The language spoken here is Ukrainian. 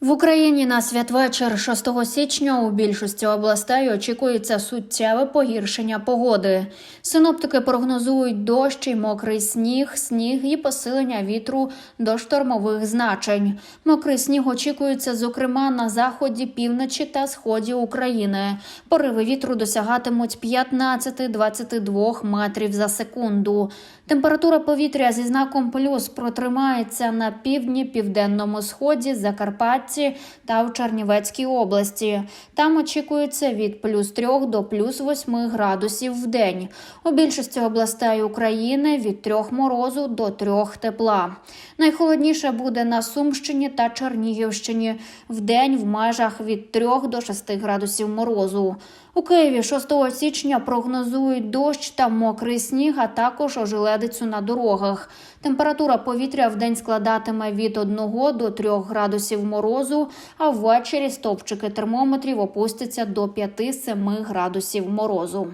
В Україні на святвечір 6 січня у більшості областей очікується суттєве погіршення погоди. Синоптики прогнозують дощ і мокрий сніг, сніг і посилення вітру до штормових значень. Мокрий сніг очікується, зокрема, на заході, півночі та сході України. Пориви вітру досягатимуть 15-22 метрів за секунду. Температура повітря зі знаком плюс протримається на півдні, південному сході, Закарпатті та в Чернівецькій області. Там очікується від плюс 3 до плюс 8 градусів в день. У більшості областей України від 3 морозу до 3 тепла. Найхолодніше буде на Сумщині та Чернігівщині. В день в межах від 3 до 6 градусів морозу. У Києві 6 січня прогнозують дощ та мокрий сніг, а також ожеледицю на дорогах. Температура повітря в день складатиме від 1 до 3 градусів морозу, а ввечері стовпчики термометрів опустяться до 5-7 градусів морозу.